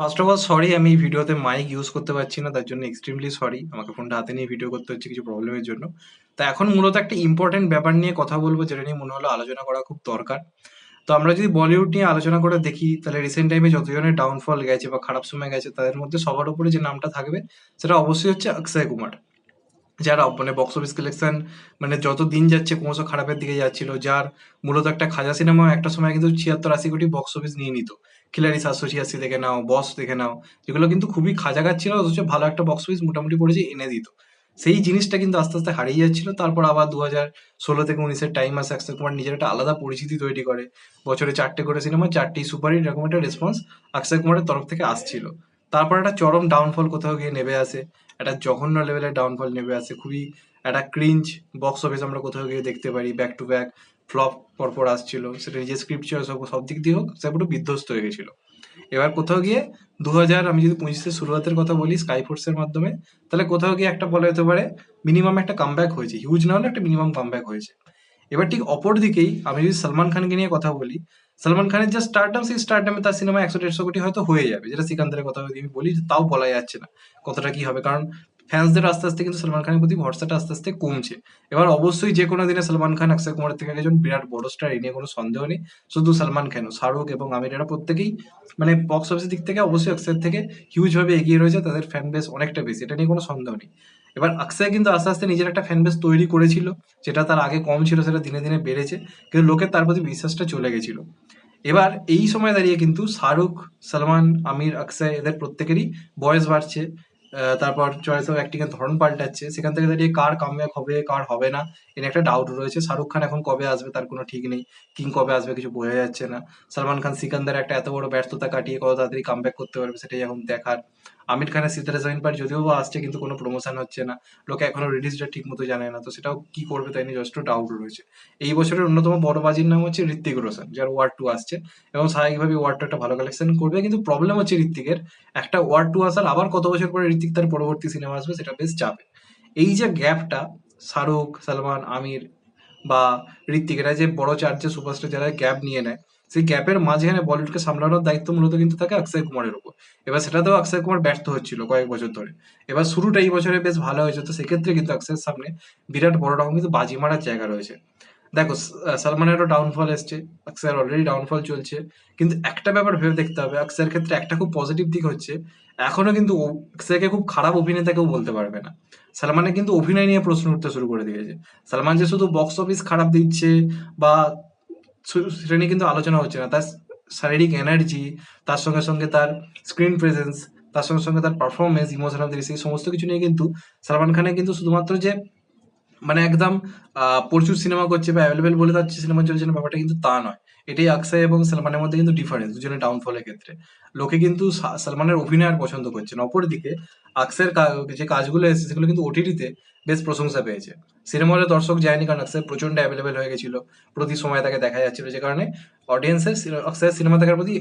First of all sorry আমি ভিডিওতে mic use করতে পারছি না, তার জন্য এক্সট্রিমলি সরি আমাকে ফোনটা হাতে নিয়ে ভিডিও করতে হচ্ছে, কিছু প্রবলেমের জন্য। তা এখন মূলত একটা ইম্পর্টেন্ট ব্যাপার নিয়ে কথা বলব, যেটা নিয়ে মনে হলো আলোচনা করা খুব দরকার। তো আমরা যদি বলিউড নিয়ে আলোচনা করে দেখি, তাহলে রিসেন্ট টাইমে যতজনের ডাউনফল গেছে বা খারাপ সময় গেছে, তাদের মধ্যে সবার উপরে যে নামটা থাকবে, সেটা অবশ্যই হচ্ছে অক্ষয় কুমার যার মানে বক্স অফিস কালেকশন মানে যত দিন যাচ্ছে, ক্রমশ খারাপের দিকে যাচ্ছিল, যার মূলত একটা খাজা সিনেমা একটা সময় কিন্তু ছিয়াত্তর আশি কোটি বক্স অফিস নিয়ে নিত। সাতশো ছিয়াশি দেখে নাও, বস দেখে নাও, যেগুলো কিন্তু খুবই খাজাগার ছিল, অথচ ভালো একটা বক্স অফিস মোটামুটি পড়েছে, এনে দিত। সেই জিনিসটা কিন্তু আস্তে আস্তে হারিয়ে যাচ্ছিল, তারপর আবার দু হাজার ষোলো থেকে উনিশের টাইম আসে অক্ষয় কুমার নিজের একটা আলাদা পরিচিতি তৈরি করে। বছরে চারটে করে সিনেমা চারটি সুপারহিট এরকম একটা রেসপন্স অক্ষয় কুমারের তরফ থেকে আসছিল। তারপর একটা চরম ডাউনফল কোথাও গিয়ে নেমে আসে, একটা জঘন্য লেভেলের ডাউনফল নেমে আসে, খুবই একটা ক্রিঞ্জ বক্স অফিস আমরা কোথাও গিয়ে দেখতে পারি ব্যাক টু ব্যাক ফ্লপ পরপর আসছিল সেটা নিজের স্ক্রিপ্ট ছিল, সব সব দিক দিয়ে হোক, সে পুরো বিধ্বস্ত হয়ে গেছিল। এবার কোথাও গিয়ে দু হাজার আমি যদি পঁচিশের শুরুয়াতের কথা বলি স্কাই ফোর্সের মাধ্যমে, তাহলে কোথাও গিয়ে একটা বলা যেতে পারে মিনিমাম একটা কামব্যাক হয়েছে। হিউজ না হলে একটা মিনিমাম কামব্যাক হয়েছে। এবার ঠিক অপর দিকেই, আমি যদি সলমান খানকে নিয়ে কথা বলি, সলমান খানের যে স্টারডাম সেই স্টারডামে তার সিনেমা একশো দেড়শো কোটি হয়তো হয়ে যাবে, যেটা সিকান্দারের কথা যদি আমি বলি তাও বলা যাচ্ছে না কতটা কি হবে? কারণ ফ্যান্সদের আস্তে আস্তে কিন্তু সলমান খানের প্রতি ভরসাটা আস্তে আস্তে কমছে। এবার অবশ্যই যে কোনো দিনে সলমান খান, অক্ষয় কুমারের থেকে একজন বিরাট বড় স্টার এই নিয়ে কোনো সন্দেহ নেই। শুধু সলমান খান শাহরুখ এবং আমির, এরা প্রত্যেকেই মানে বক্স অফিসের দিক থেকে অবশ্যই অক্ষয়ের থেকে হিউজ ভাবে এগিয়ে রয়েছে, তাদের ফ্যান বেস অনেকটা বেশি, এটা নিয়ে কোনো সন্দেহ নেই। এবার অক্ষয় কিন্তু আস্তে আস্তে নিজের একটা ফ্যান বেস তৈরি করেছিল, যেটা তার আগে কম ছিল, সেটা দিনে দিনে বেড়েছে, কিন্তু লোকের তার প্রতি বিশ্বাসটা চলে গেছিল। এবার এই সময় দাঁড়িয়ে কিন্তু শাহরুখ, সলমান, আমির, অক্ষয়, এদের প্রত্যেকেরই বয়স বাড়ছে। তারপর চয়েস অফ অ্যাক্টিং এর ধরন পাল্টাচ্ছে। সেখান থেকে দাঁড়িয়ে কার কামব্যাক হবে, কার হবে না এর একটা ডাউট রয়েছে। শাহরুখ খান এখন কবে আসবে তার কোনো ঠিক নেই। কিং কবে আসবে কিছু বোঝা যাচ্ছে না। সালমান খান সিকান্দার একটা এত বড় ব্যর্থতা কাটিয়ে কত তাড়াতাড়ি কামব্যাক করতে পারবে সেটাই এখন দেখার আমির খানের সিতারা জমিন পার যদিও বা আসছে, কিন্তু কোনো প্রমোশন হচ্ছে না। লোকে এখনও রিলিজ ডেট ঠিক মতো জানে না। তো সেটাও কি করবে তাই নিয়ে যথেষ্ট ডাউট রয়েছে। এই বছরের অন্যতম বড় বাজির নাম হচ্ছে ঋত্বিক রোশন, যার ওয়ার্ড টু আসছে এবং স্বাভাবিকভাবে ওয়ার্ড টু একটা ভালো কালেকশন করবে। কিন্তু প্রবলেম হচ্ছে ঋত্বিকের। একটা ওয়ার্ড টু আসার আবার কত বছর পরে ঋত্বিক তার পরবর্তী সিনেমা আসবে, সেটা বেশ চাপে এই যে গ্যাপটা শাহরুখ, সালমান, আমির বা ঋত্বিক এরা যে বড় চার যে সুপারস্টার যারা গ্যাপ নিয়ে নেয়, সেই গ্যাপের মাঝখানে বলিউডকে সামলানোর দায়িত্ব মূলত কিন্তু থাকে অক্ষয় কুমারের উপর। এবার সেটাতেও অক্ষয় কুমার ব্যর্থ হচ্ছিল কয়েক বছর ধরে। এবার শুরুটা এই বছরে বেশ ভালো হয়েছে, তো সেক্ষেত্রে কিন্তু অক্ষয়ের সামনে বিরাট বড় রকম কিন্তু বাজি মারার জায়গা রয়েছে। দেখো সালমানেরও ডাউনফল এসছে, অক্ষয়ের অলরেডি ডাউনফল চলছে, কিন্তু একটা ব্যাপার ভেবে দেখতে হবে, অক্ষয়ের ক্ষেত্রে একটা খুব পজিটিভ দিক হচ্ছে এখনও কিন্তু সেকে খুব খারাপ অভিনেতা কেউ বলতে পারবে না। সালমানের কিন্তু অভিনয় নিয়ে প্রশ্ন উঠতে শুরু করে দিয়েছে। সালমান যে শুধু বক্স অফিস খারাপ দিচ্ছে বা সেটা নিয়ে কিন্তু আলোচনা হচ্ছে না। তার শারীরিক এনার্জি তার সঙ্গে সঙ্গে তার স্ক্রিন প্রেজেন্স তার সঙ্গে সঙ্গে তার পারফরমেন্স ইমোশনাল দিক সেই সমস্ত কিছু নিয়ে কিন্তু সালমান খানের কিন্তু শুধুমাত্র যে মানে একদম প্রচুর সিনেমা করছে বা অ্যাভেলেবেল বলে তার সিনেমা চলছে না, ব্যাপারটা কিন্তু তা নয়। এটাই আকসাই এবং সালমানের মধ্যে কিন্তু ডিফারেন্স দুজনের ডাউনফলের ক্ষেত্রে। লোকে কিন্তু সালমানের অভিনয় আর পছন্দ করছে না। অপরদিকে, আকসের যে কাজগুলো এসেছে, সেগুলো কিন্তু ওটিটিতে বেশ প্রশংসা পেয়েছে। সিনেমা হলে দর্শক যায়নি কারণ আকসাই প্রচণ্ড অ্যাভেলেবেল হয়ে গেছিল। প্রতি সময় তাকে দেখা যাচ্ছিল। যে কারণে অডিয়েন্সের অক্ষয়ের সিনেমা দেখার প্রতি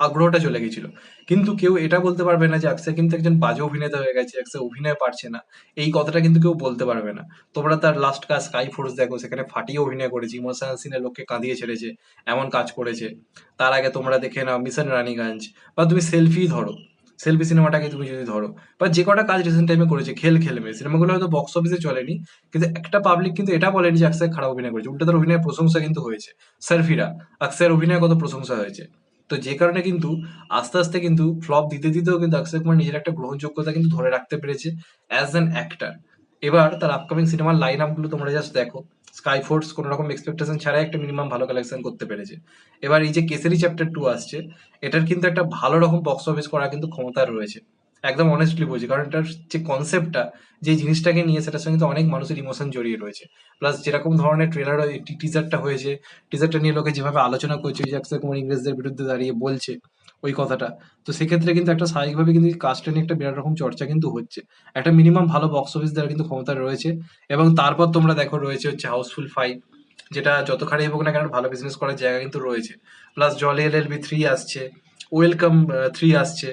আগ্রহটা চলে গেছিল। কিন্তু কেউ এটা বলতে পারবে না যে অক্ষয় কিন্তু একজন বাজে অভিনেতা হয়ে গেছে, অক্ষয় অভিনয় পারছে না। এই কথাটা কিন্তু কেউ বলতে পারবে না। তোমরা তার লাস্ট কাজ স্কাই ফোর্স দেখো, সেখানে ফাটিয়ে অভিনয় করেছে। ইমোশনাল সিনে লোককে কাঁদিয়ে ছেড়েছে, এমন কাজ করেছে। তার আগে তোমরা দেখে নাও মিশন রানীগঞ্জ, বা তুমি সেলফি ধরো। সেলফি সিনেমাটাকে তুমি যদি ধরো, বা যে কটা কাজ রিসেন্ট টাইমে করেছে, খেল খেলমে সিনেমাগুলো হয়তো বক্স অফিসে চলেনি, কিন্তু একটা পাবলিক কিন্তু এটা বলেনি যে অক্ষয় খারাপ অভিনয় করেছে। উল্টো তার অভিনয়ের প্রশংসা কিন্তু হয়েছে। সার্ফিরা অক্ষয়ের অভিনয় কত প্রশংসা হয়েছে। তো যে কারণে কিন্তু আস্তে আস্তে কিন্তু ফ্লপ দিতে দিতেও কিন্তু অক্ষয় কুমার নিজের একটা গ্রহণযোগ্যতা কিন্তু ধরে রাখতে পেরেছে অ্যাজ অ্যান অ্যাক্টার এবার তার আপকামিং সিনেমার লাইন আপগুলো তোমরা জাস্ট দেখো। স্কাই ফোর্স কোনো রকম এক্সপেক্টেশন ছাড়াই একটা মিনিমাম ভালো কালেকশন করতে পেরেছে। এবার এই যে কেসারি চ্যাপ্টার টু আসছে, এটার কিন্তু একটা ভালো রকম বক্স অফিস করার কিন্তু ক্ষমতা রয়েছে। একদম অনেস্টলি বলছি, কারণ এটার যে কনসেপ্টটা যে জিনিসটাকে নিয়ে সেটার সঙ্গে কিন্তু অনেক মানুষের ইমোশন জড়িয়ে রয়েছে। প্লাস যেরকম ধরনের ট্রেলার টিজারটা হয়েছে টিজারটা নিয়ে লোকে যেভাবে আলোচনা করছে যে অক্ষয় কুমার ইংরেজদের বিরুদ্ধে দাঁড়িয়ে বলছে, ওই কথাটা, তো সেক্ষেত্রে কিন্তু একটা স্বাভাবিকভাবে কিন্তু কাজটা নিয়ে একটা বিরাট রকম চর্চা কিন্তু হচ্ছে। একটা মিনিমাম ভালো বক্স অফিস দেওয়ার কিন্তু ক্ষমতা রয়েছে, এবং তারপর তোমরা দেখো রয়েছে হচ্ছে হাউসফুল ফাইভ যেটা যত খারাপ হোক না কেন ভালো বিজনেস করার জায়গা কিন্তু রয়েছে। প্লাস জলে এল এল বি থ্রি আসছে ওয়েলকাম থ্রি আসছে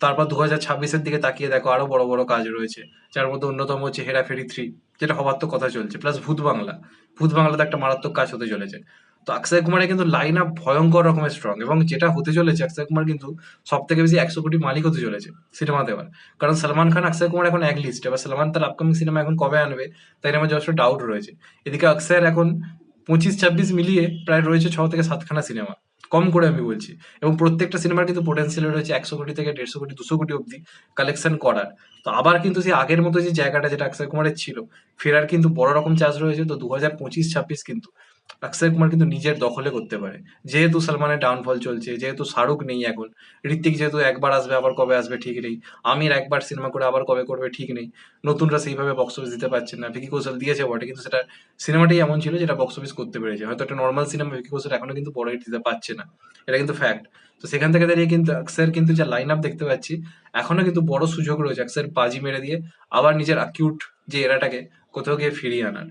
তারপর দু হাজার ছাব্বিশের দিকে তাকিয়ে দেখো আরও বড় বড় কাজ রয়েছে, যার মধ্যে অন্যতম হচ্ছে হেরাফেরি থ্রি যেটা হবার তো কথা চলছে প্লাস ভূত বাংলা। ভূত বাংলাতে একটা মারাত্মক কাজ হতে চলেছে। তো অক্ষয় কুমারের কিন্তু লাইন আপ ভয়ঙ্কর রকমের স্ট্রং এবং যেটা হতে চলেছে, অক্ষয় কুমার কিন্তু সব থেকে বেশি একশো কোটি মালিক হতে চলেছে সিনেমা দেওয়ার। কারণ সালমান খান, অক্ষয় কুমার এখন এক লিস্ট এবার সালমান তার আপকামিং সিনেমা এখন কবে আনবে, তাই আমার যথেষ্ট ডাউট রয়েছে। এদিকে অক্ষয়ের এখন পঁচিশ ছাব্বিশ মিলিয়ে প্রায় রয়েছে ছ থেকে সাতখানা সিনেমা কম করে আমি বলছি। এবং প্রত্যেকটা সিনেমার কিন্তু পোটেন্সিয়াল রয়েছে একশো কোটি থেকে দেড়শো কোটি দুশো কোটি অব্দি কালেকশন করার। তো আবার কিন্তু সেই আগের মতো যে জায়গাটা যেটা অক্ষয় কুমারের ছিল ফেরার কিন্তু বড় রকম চার্জ রয়েছে। তো দু হাজার পঁচিশ ছাব্বিশ কিন্তু অক্ষয় কুমার কিন্তু নিজের দখলে করতে পারে। যেহেতু সালমানের ডাউনফল চলছে, যেহেতু শাহরুখ নেই এখন ঋত্বিক যেহেতু একবার আসবে, আবার কবে আসবে ঠিক নেই, আমির একবার সিনেমা করে আবার কবে করবে ঠিক নেই, নতুনরা সেইভাবে বক্স অফিস দিতে পারছে না। ভিকি কৌশল দিয়েছে বটে, কিন্তু সেটা সিনেমাটাই এমন ছিল যেটা বক্স অফিস করতে পেরেছে। হয়তো একটা নর্মাল সিনেমা ভিকি কৌশল এখনও কিন্তু বড় দিতে পারছে না। এটা কিন্তু ফ্যাক্ট তো সেখান থেকে দাঁড়িয়ে কিন্তু অক্ষয়ের কিন্তু যা লাইন আপ দেখতে পাচ্ছি, এখনও কিন্তু বড় সুযোগ রয়েছে অক্ষয়ের বাজি মেরে দিয়ে আবার নিজের অ্যাকিউট যে এরাটাকে কোথাও গিয়ে ফিরিয়ে আনার।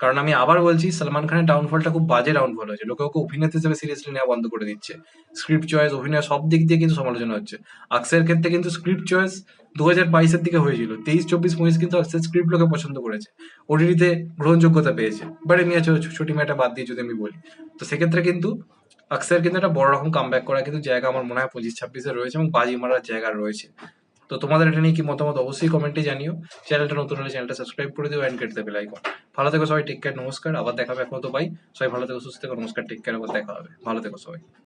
কারণ আমি আবার বলছি, সালমান খানের ডাউনফলটা খুব বাজে ডাউনফল হয়েছে। লোকে ওকে অভিনেতা হিসেবে সিরিয়াসলি নেওয়া বন্ধ করে দিচ্ছে। স্ক্রিপ্ট চয়েস অভিনয় সব দিক দিয়ে কিন্তু সমালোচনা হচ্ছে। অক্ষয়ের ক্ষেত্রে কিন্তু স্ক্রিপ্ট চয়েস দু হাজার বাইশের দিকে হয়েছিল। তেইশ চব্বিশ পঁচিশ কিন্তু অক্ষয়ের স্ক্রিপ্ট লোকে পছন্দ করেছে। ওটিটিতে গ্রহণযোগ্যতা পেয়েছে। বাট আমি আছে ছোটি মেয়েটা বাদ দিয়ে যদি আমি বলি। তো সেক্ষেত্রে কিন্তু অক্ষয়ের কিন্তু একটা বড় রকম কাম করা কিন্তু জায়গা আমার মনে হয় পঁচিশ ছাব্বিশে রয়েছে এবং বাজি মারার জায়গা রয়েছে। তো তোমাদের এটা নিয়ে কি মতামত অবশ্যই কমেন্টে জানিও। চ্যানেলটা নতুন হলে চ্যানেলটা সাবস্ক্রাইব করে দিও অ্যান্ড কেটে দেবে আইকন ভালো থেকো সবাই টেক কেয়ার নমস্কার, আবার দেখাবে এখন তো ভাই সবাই ভালো থেকো, সুস্থ থেকো, নমস্কার টেক কেয়ার আবার দেখা হবে। ভালো থেকো সবাই।